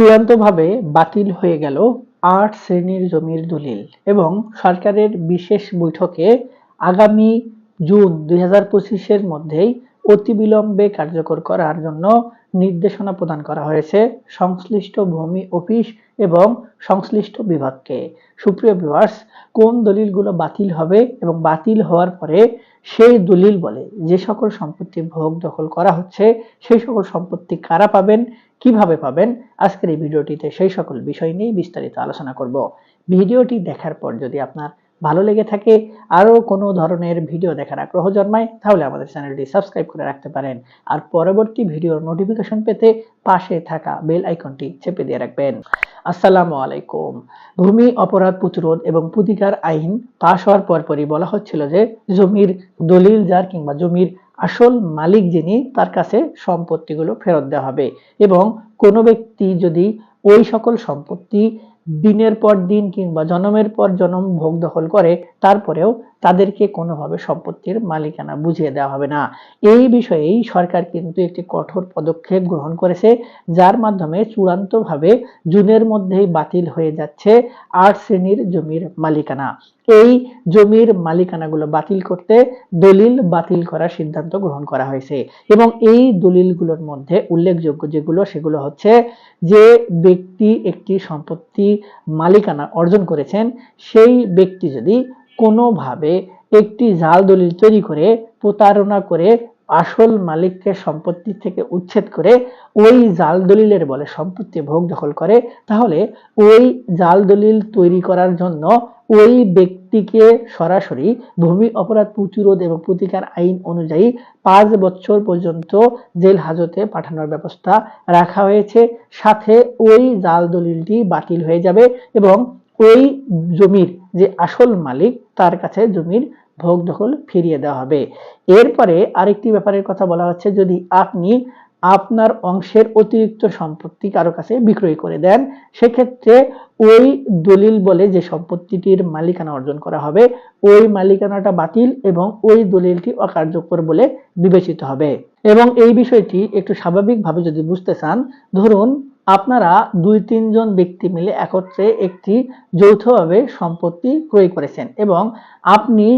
চূড়ান্তভাবে বাতিল হয়ে গেল আট শ্রেণির জমির দলিল এবং সরকারের বিশেষ বৈঠকে আগামী জুন দুই হাজার পঁচিশের মধ্যেই অতিবিলম্বে কার্যকর করার জন্য নির্দেশনা প্রদান করা হয়েছে সংশ্লিষ্ট ভূমি অফিস এবং সংশ্লিষ্ট বিভাগকে। সুপ্রিয় ভিউয়ার্স, কোন দলিলগুলো বাতিল হবে এবং বাতিল হওয়ার পরে সেই দলিল বলে যে সকল সম্পত্তি ভোগ দখল করা হচ্ছে, সেই সকল সম্পত্তি কারা পাবেন কীভাবে পাবেন? আজকের এই ভিডিওটিতে সেই সকল বিষয় নিয়ে বিস্তারিত আলোচনা করব। ভিডিওটি দেখার পর যদি আপনার ভালো লেগে থাকে, আরও কোনো ধরনের ভিডিও দেখার আগ্রহ জন্মায়, তাহলে আমাদের চ্যানেলটি সাবস্ক্রাইব করে রাখতে পারেন। আর পরবর্তী ভিডিওর নোটিফিকেশন পেতে পাশে থাকা বেল আইকনটি চেপে দিয়ে রাখবেন। আসসালামু আলাইকুম। ভূমি অপরাধ প্রতিরোধ এবং প্রতিকার আইন পাশ হওয়ার পরপরই বলা হচ্ছিল যে, জমির দলিল যার কিংবা জমির আসল মালিক যিনি, তার কাছে সম্পত্তিগুলো ফেরত দেওয়া হবে। এবং কোনো ব্যক্তি যদি ওই সকল সম্পত্তি দিনের পর দিন কিংবা জনমের পর জনম ভোগ দখল করে, তারপরেও তাদেরকে কোনোভাবে সম্পত্তির মালিকানা বুঝিয়ে দেওয়া হবে না। এই বিষয়েই সরকার কিন্তু একটি কঠোর পদক্ষেপ গ্রহণ করেছে, যার মাধ্যমে চূড়ান্তভাবে জুনের মধ্যেই বাতিল হয়ে যাচ্ছে আট শ্রেণির জমির মালিকানা। এই জমির মালিকানাগুলো বাতিল করতে দলিল বাতিল করার সিদ্ধান্ত গ্রহণ করা হয়েছে এবং এই দলিলগুলোর মধ্যে উল্লেখযোগ্য যেগুলো, সেগুলো হচ্ছে যে ব্যক্তি একটি সম্পত্তি মালিকানা অর্জন করেছেন, সেই ব্যক্তি যদি কোনোভাবে একটি জাল দলিল তৈরি করে, প্রতারণা করে, আসল মালিককে সম্পত্তি থেকে উচ্ছেদ করে, ওই জাল দলিলের বলে সম্পত্তি ভোগ দখল করে, তাহলে ওই জাল দলিল তৈরি করার জন্য ওই ব্যক্তিকে সরাসরি ভূমি অপরাধ প্রতিরোধ এবং প্রতিকার আইন অনুযায়ী পাঁচ বছর পর্যন্ত জেল হাজতে পাঠানোর ব্যবস্থা রাখা হয়েছে। সাথে ওই জাল দলিলটি বাতিল হয়ে যাবে এবং ওই জমির যে আসল মালিক, তার কাছে জমির ভোগ দখল ফিরিয়ে দেওয়া হবে। এরপরে আরেকটি ব্যাপারের কথা বলা হচ্ছে, যদি আপনি আপনার অংশের অতিরিক্ত সম্পত্তি কারও কাছে বিক্রয় করে দেন, সেক্ষেত্রে ওই দলিল বলে যে সম্পত্তিটির মালিকানা অর্জন করা হবে, ওই মালিকানাটা বাতিল এবং ওই দলিলটি অকার্যকর বলে বিবেচিত হবে। এবং এই বিষয়টি একটু স্বাভাবিকভাবে যদি বুঝতে চান, ধরুন আপনারা দুই তিনজন ব্যক্তি মিলে একত্রে একটি যৌথভাবে সম্পত্তি ক্রয় করেছেন এবং আপনি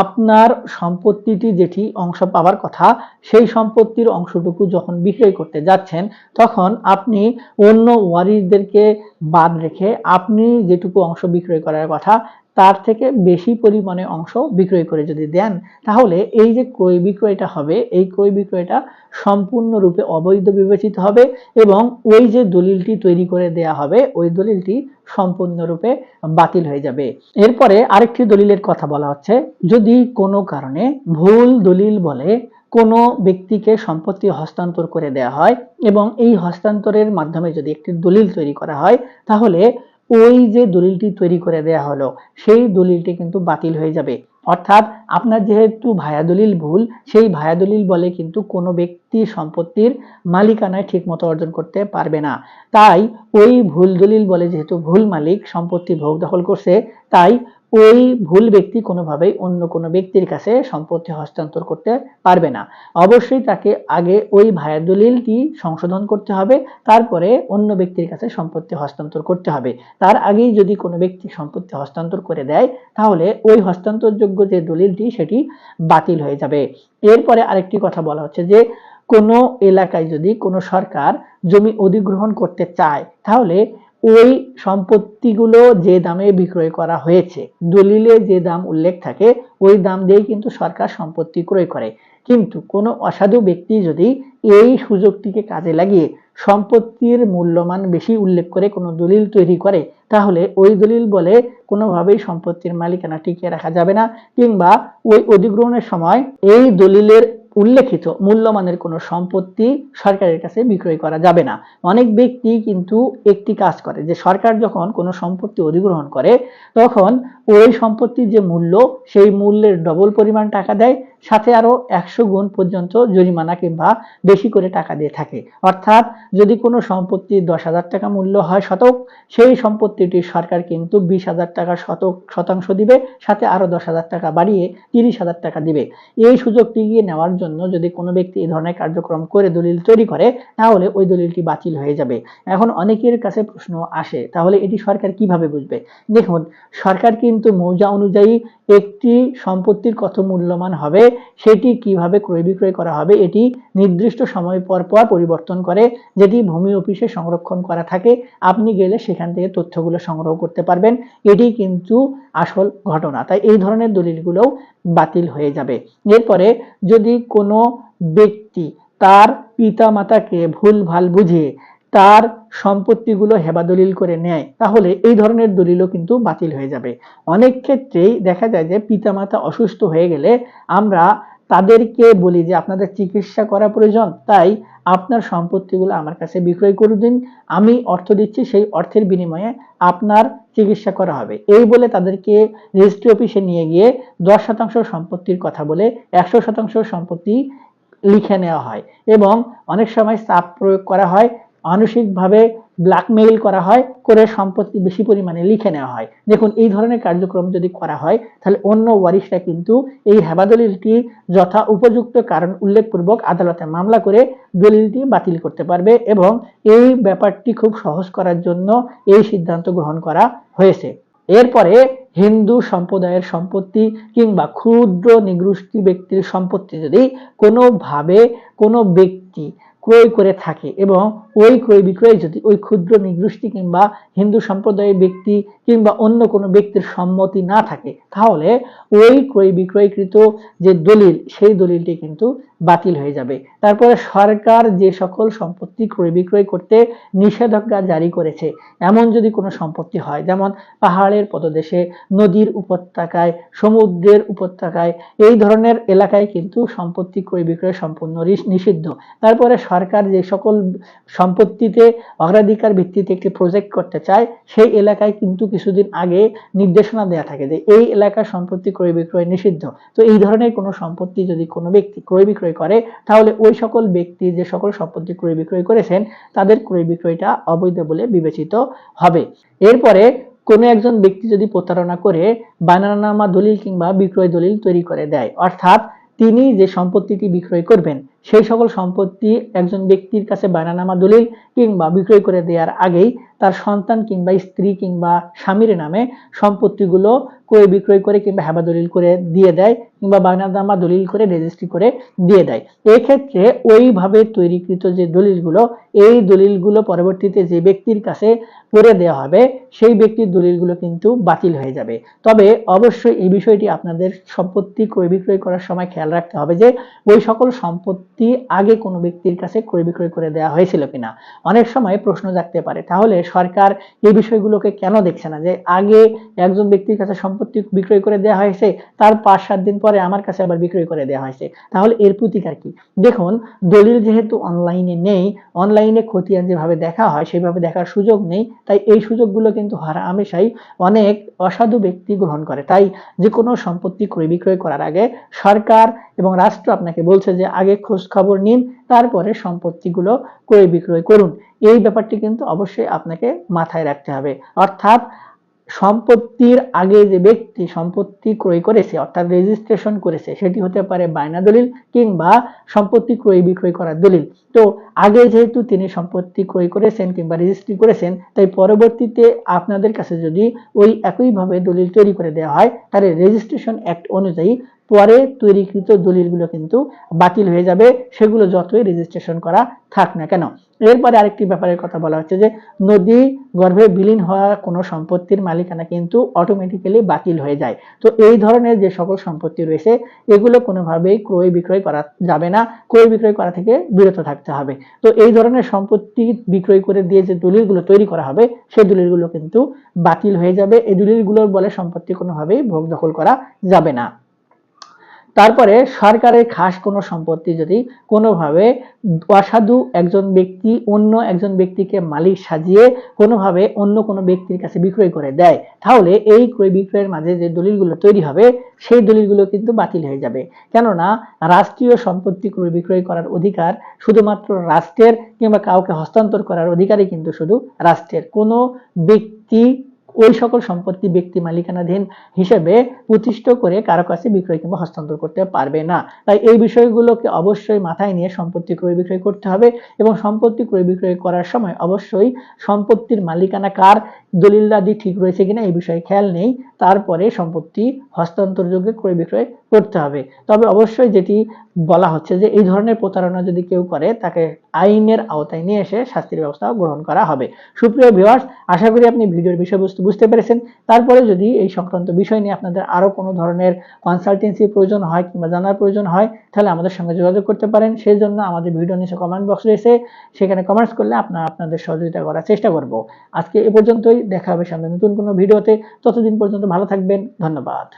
আপনার সম্পত্তিটি যেটি অংশ পাওয়ার কথা, সেই সম্পত্তির অংশটুকু যখন বিক্রয় করতে যাচ্ছেন, তখন আপনি অন্য ওয়ারিসদেরকে বাদ রেখে আপনি যেটুকু অংশ বিক্রয় করার কথা তার থেকে বেশি পরিমাণে অংশ বিক্রয় করে যদি দেন, তাহলে এই যে ক্রয় বিক্রয়টা হবে, এই ক্রয় বিক্রয়টা সম্পূর্ণরূপে অবৈধ বিবেচিত হবে এবং ওই যে দলিলটি তৈরি করে দেয়া হবে, ওই দলিলটি সম্পূর্ণরূপে বাতিল হয়ে যাবে। এরপরে আরেকটি দলিলের কথা বলা হচ্ছে, যদি কোনো কারণে ভুল দলিল বলে কোনো ব্যক্তিকে সম্পত্তি হস্তান্তর করে দেয়া হয় এবং এই হস্তান্তরের মাধ্যমে যদি একটি দলিল তৈরি করা হয়, তাহলে ওই যে দলিলটি তৈরি করে দেয়া হলো, সেই দলিলটি কিন্তু বাতিল হয়ে যাবে। অর্থাৎ আপনার যেহেতু ভায়া দলিল ভুল, সেই ভায়া দলিল বলে কিন্তু কোনো ব্যক্তি সম্পত্তির মালিকানায় ঠিকমতো অর্জন করতে পারবে না। তাই ওই ভুল দলিল বলে যেহেতু ভুল মালিক সম্পত্তি ভোগ দখল করছে, তাই ওই ভুল ব্যক্তি কোনোভাবেই অন্য কোনো ব্যক্তির কাছে সম্পত্তি হস্তান্তর করতে পারবে না। অবশ্যই তাকে আগে ওই ভায়া দলিলটি সংশোধন করতে হবে, তারপরে অন্য ব্যক্তির কাছে সম্পত্তি হস্তান্তর করতে হবে। তার আগেই যদি কোনো ব্যক্তি সম্পত্তি হস্তান্তর করে দেয়, তাহলে ওই হস্তান্তরযোগ্য যে দলিলটি, সেটি বাতিল হয়ে যাবে। এরপরে আরেকটি কথা বলা হচ্ছে যে, কোনো এলাকায় যদি কোনো সরকার জমি অধিগ্রহণ করতে চায়, তাহলে ওই সম্পত্তিগুলো যে দামে বিক্রয় করা হয়েছে, দলিলে যে দাম উল্লেখ থাকে, ওই দাম দিয়েই কিন্তু সরকার সম্পত্তি ক্রয় করে। কিন্তু কোনো অসাধু ব্যক্তি যদি এই সুযোগটিকে কাজে লাগিয়ে সম্পত্তির মূল্যমান বেশি উল্লেখ করে কোনো দলিল তৈরি করে, তাহলে ওই দলিল বলে কোনোভাবেই সম্পত্তির মালিকানা টিকিয়ে রাখা যাবে না, কিংবা ওই অধিগ্রহণের সময় এই দলিলের উল্লেখিত মূল্যমানের কোনো সম্পত্তি সরকারের কাছে বিক্রয় করা যাবে না। অনেক ব্যক্তি কিন্তু একটি কাজ করে, যে সরকার যখন কোনো সম্পত্তি অধিগ্রহণ করে, তখন ওই সম্পত্তির যে মূল্য, সেই মূল্যের ডবল পরিমাণ টাকা দেয় সাথে আরও একশো গুণ পর্যন্ত জরিমানা কিংবা বেশি করে টাকা দিয়ে থাকে। অর্থাৎ যদি কোনো সম্পত্তি দশ হাজার টাকা মূল্য হয় শতক, সেই সম্পত্তিটি সরকার কিন্তু বিশ হাজার টাকা শতক শতাংশ দিবে, সাথে আরও দশ হাজার টাকা বাড়িয়ে তিরিশ হাজার টাকা দিবে। এই সুযোগটি গিয়ে নেওয়ার জন্য যদি কোনো ব্যক্তি এই ধরনের কার্যক্রম করে দলিল তৈরি করে, তাহলে ওই দলিলটি বাতিল হয়ে যাবে। এখন অনেকের কাছে প্রশ্ন আসে, তাহলে এটি সরকার কীভাবে বুঝবে? দেখুন, সরকার কিন্তু মৌজা অনুযায়ী একটি সম্পত্তির কত মূল্যমান হবে সেটি কীভাবে ক্রয় বিক্রয় করা হবে, এটি নির্দিষ্ট সময় পর পর পরিবর্তন করে যেটি ভূমি অফিসে সংরক্ষণ করা থাকে, আপনি গেলে সেখান থেকে তথ্যগুলো সংগ্রহ করতে পারবেন। এটি কিন্তু আসল ঘটনা। তাই এই ধরনের দলিলগুলোও বাতিল হয়ে যাবে। এরপরে যদি কোনো ব্যক্তি তার পিতা মাতাকে ভুল ভালো তার সম্পত্তিগুলো হেবাদলিল করে নেয়, তাহলে এই ধরনের দলিলও কিন্তু বাতিল হয়ে যাবে। অনেক ক্ষেত্রেই দেখা যায় যে পিতামাতা অসুস্থ হয়ে গেলে আমরা তাদেরকে বলি যে আপনাদের চিকিৎসা করা প্রয়োজন, তাই আপনার সম্পত্তিগুলো আমার কাছে বিক্রয় করে দিন, আমি অর্থ দিচ্ছি, সেই অর্থের বিনিময়ে আপনার চিকিৎসা করা হবে। এই বলে তাদেরকে রেজিস্ট্রি অফিসে নিয়ে গিয়ে দশ শতাংশ সম্পত্তির কথা বলে একশো শতাংশ সম্পত্তি লিখে নেওয়া হয় এবং অনেক সময় চাপ প্রয়োগ করা হয় মানসিকভাবে ব্ল্যাকমেইল করা হয়, করে সম্পত্তি বেশি পরিমাণে লিখে নেওয়া হয়। দেখুন, এই ধরনের কার্যক্রম যদি করা হয়, তাহলে অন্য ওয়ারিশরা কিন্তু এই হেবাদলিলটি যথা উপযুক্ত কারণ উল্লেখপূর্বক আদালতে মামলা করে দলিলটি বাতিল করতে পারবে এবং এই ব্যাপারটি খুব সহজ করার জন্য এই সিদ্ধান্ত গ্রহণ করা হয়েছে। এরপরে হিন্দু সম্প্রদায়ের সম্পত্তি কিংবা ক্ষুদ্র নিগৃষ্টি ব্যক্তির সম্পত্তি যদি কোনোভাবে কোনো ব্যক্তি ক্রয় করে থাকে এবং ওই ক্রয় বিক্রয় যদি ওই ক্ষুদ্র নিগৃষ্টি কিংবা হিন্দু সম্প্রদায়ের ব্যক্তি কিংবা অন্য কোনো ব্যক্তির সম্মতি না থাকে, তাহলে ওই ক্রয় বিক্রয়কৃত যে দলিল, সেই দলিলটি কিন্তু বাতিল হয়ে যাবে। তারপরে সরকার যে সকল সম্পত্তি ক্রয় বিক্রয় করতে নিষেধাজ্ঞা জারি করেছে, এমন যদি কোনো সম্পত্তি হয়, যেমন পাহাড়ের পদদেশে, নদীর উপত্যকায়, সমুদ্রের উপত্যকায়, এই ধরনের এলাকায় কিন্তু সম্পত্তি ক্রয় বিক্রয় সম্পূর্ণ নিষিদ্ধ। তারপরে সরকার যে সকল সম্পত্তিতে অগ্রাধিকার ভিত্তিতে একটি প্রজেক্ট করতে চায়, সেই এলাকায় কিন্তু কিছুদিন আগে নির্দেশনা দেওয়া থাকে যে এই এলাকার সম্পত্তি ক্রয় বিক্রয় নিষিদ্ধ। তো এই ধরনের কোনো সম্পত্তি যদি কোনো ব্যক্তি ক্রয় বিক্রয় করে, তাহলে ওই সকল ব্যক্তি যে সকল সম্পত্তি ক্রয় বিক্রয় করেছেন, তাদের ক্রয় বিক্রয়টা অবৈধ বলে বিবেচিত হবে। এরপরে কোনো একজন ব্যক্তি যদি প্রতারণা করে, বানানামা দলিল কিংবা বিক্রয় দলিল তৈরি করে দেয়, অর্থাৎ তিনি যে সম্পত্তিটি বিক্রয় করবেন সেই সকল সম্পত্তি একজন ব্যক্তির কাছে বায়নানামা দলিল কিংবা বিক্রয় করে দেওয়ার আগেই তার সন্তান কিংবা স্ত্রী কিংবা স্বামীর নামে সম্পত্তিগুলো ক্রয় বিক্রয় করে কিংবা হেবা দলিল করে দিয়ে দেয় কিংবা বায়নানামা দলিল করে রেজিস্ট্রি করে দিয়ে দেয়। এক্ষেত্রে ওইভাবে তৈরিকৃত যে দলিলগুলো, এই দলিলগুলো পরবর্তীতে যে ব্যক্তির কাছে করে দেওয়া হবে, সেই ব্যক্তির দলিলগুলো কিন্তু বাতিল হয়ে যাবে। তবে অবশ্যই এই বিষয়টি আপনাদের সম্পত্তি ক্রয় বিক্রয় করার সময় খেয়াল রাখতে হবে যে ওই সকল সম্পত্তি আগে কোনো ব্যক্তির কাছে ক্রয় বিক্রয় করে দেওয়া হয়েছিল কিনা? অনেক সময় প্রশ্ন জাগতে পারে। তাহলে সরকার এই বিষয়গুলোকে কেন দেখছে না? যে আগে একজন ব্যক্তির কাছে সম্পত্তি বিক্রয় করে দেওয়া হয়েছে, তার পাঁচ সাত দিন পরে আমার কাছে আবার বিক্রয় করে দেওয়া হয়েছে। তাহলে এর প্রতিকার কি? দেখুন, দলিল যেহেতু অনলাইনে নেই, অনলাইনে খতিয়ান যেভাবে দেখা হয়, সেভাবে দেখার সুযোগ নেই। তাই এই সুযোগগুলো কিন্তু হারা হামেশাই অনেক অসাধু ব্যক্তি গ্রহণ করে। তাই যে কোনো সম্পত্তি ক্রয় বিক্রয় করার আগে সরকার এবং রাষ্ট্র আপনাকে বলছে যে, আগে খোঁজ খবর নিন, তারপরে সম্পত্তিগুলো ক্রয় বিক্রয় করুন। এই ব্যাপারটি কিন্তু অবশ্যই আপনাকে মাথায় রাখতে হবে। অর্থাৎ সম্পত্তির আগে যে ব্যক্তি সম্পত্তি ক্রয় করেছে, অর্থাৎ রেজিস্ট্রেশন করেছে, সেটি হতে পারে বায়না দলিল কিংবা সম্পত্তি ক্রয় বিক্রয় করার দলিল। তো আগে যেহেতু তিনি সম্পত্তি ক্রয় করেছেন কিংবা রেজিস্ট্রি করেছেন, তাই পরবর্তীতে আপনাদের কাছে যদি ওই একইভাবে দলিল তৈরি করে দেওয়া হয়, তাহলে রেজিস্ট্রেশন অ্যাক্ট অনুযায়ী পরে তৈরিকৃত দলিলগুলো কিন্তু বাতিল হয়ে যাবে। সেগুলো যতই রেজিস্ট্রেশন করা থাক না কেন। এরপরে আরেকটি ব্যাপারের কথা বলা হচ্ছে যে, নদী গর্ভে বিলীন হওয়া কোনো সম্পত্তির মালিকানা কিন্তু অটোমেটিক্যালি বাতিল হয়ে যায়। তো এই ধরনের যে সকল সম্পত্তি রয়েছে, এগুলো কোনোভাবেই ক্রয় বিক্রয় করা যাবে না। ক্রয় বিক্রয় করা থেকে বিরত থাকতে হবে। তো এই ধরনের সম্পত্তি বিক্রয় করে দিয়ে যে দলিলগুলো তৈরি করা হবে, সেই দলিলগুলো কিন্তু বাতিল হয়ে যাবে। এই দলিলগুলোর বলে সম্পত্তি কোনোভাবেই ভোগ দখল করা যাবে না। তারপরে সরকারের খাস কোনো সম্পত্তি যদি কোনোভাবে অসাধু একজন ব্যক্তি অন্য একজন ব্যক্তিকে মালিক সাজিয়ে কোনোভাবে অন্য কোনো ব্যক্তির কাছে বিক্রয় করে দেয়, তাহলে এই ক্রয় বিক্রয়ের মাঝে যে দলিলগুলো তৈরি হবে, সেই দলিলগুলো কিন্তু বাতিল হয়ে যাবে। কেননা রাষ্ট্রীয় সম্পত্তি ক্রয় বিক্রয় করার অধিকার শুধুমাত্র রাষ্ট্রের কিংবা কাউকে হস্তান্তর করার অধিকারই কিন্তু শুধু রাষ্ট্রের। কোনো ব্যক্তি ওই সকল সম্পত্তি ব্যক্তি মালিকানাধীন হিসেবে প্রতিষ্ঠিত করে কারও কাছে বিক্রয় কিংবা হস্তান্তর করতে পারবে না। তাই এই বিষয়গুলোকে অবশ্যই মাথায় নিয়ে সম্পত্তি ক্রয় বিক্রয় করতে হবে এবং সম্পত্তি ক্রয় বিক্রয় করার সময় অবশ্যই সম্পত্তির মালিকানা কার দলিলাদি ঠিক রয়েছে কিনা এই বিষয়ে খেয়াল নেই। তারপরে সম্পত্তি হস্তান্তরযোগ্য ক্রয় বিক্রয় করতে হবে। তবে অবশ্যই যেটি বলা হচ্ছে যে এই ধরনের প্রতারণা যদি কেউ করে, তাকে আইনের আওতায় নিয়ে এসে শাস্তির ব্যবস্থা গ্রহণ করা হবে। সুপ্রিয় ভিউয়ার্স আশা করি আপনি ভিডিওর বিষয়বস্তু বুঝতে পেরেছেন। তারপরে যদি এই সংক্রান্ত বিষয় নিয়ে আপনাদের আরও কোনো ধরনের কনসালটেন্সি প্রয়োজন হয় কিংবা জানার প্রয়োজন হয়, তাহলে আমাদের সঙ্গে যোগাযোগ করতে পারেন। সেই জন্য আমাদের ভিডিও নিচে কমেন্ট বক্স রয়েছে। সেখানে কমেন্টস করলে আপনারা আপনাদের সহযোগিতা করার চেষ্টা করব। আজকে এ পর্যন্তই। দেখা হবে সামনে নতুন কোনো ভিডিওতে। ততদিন পর্যন্ত ভালো থাকবেন। ধন্যবাদ।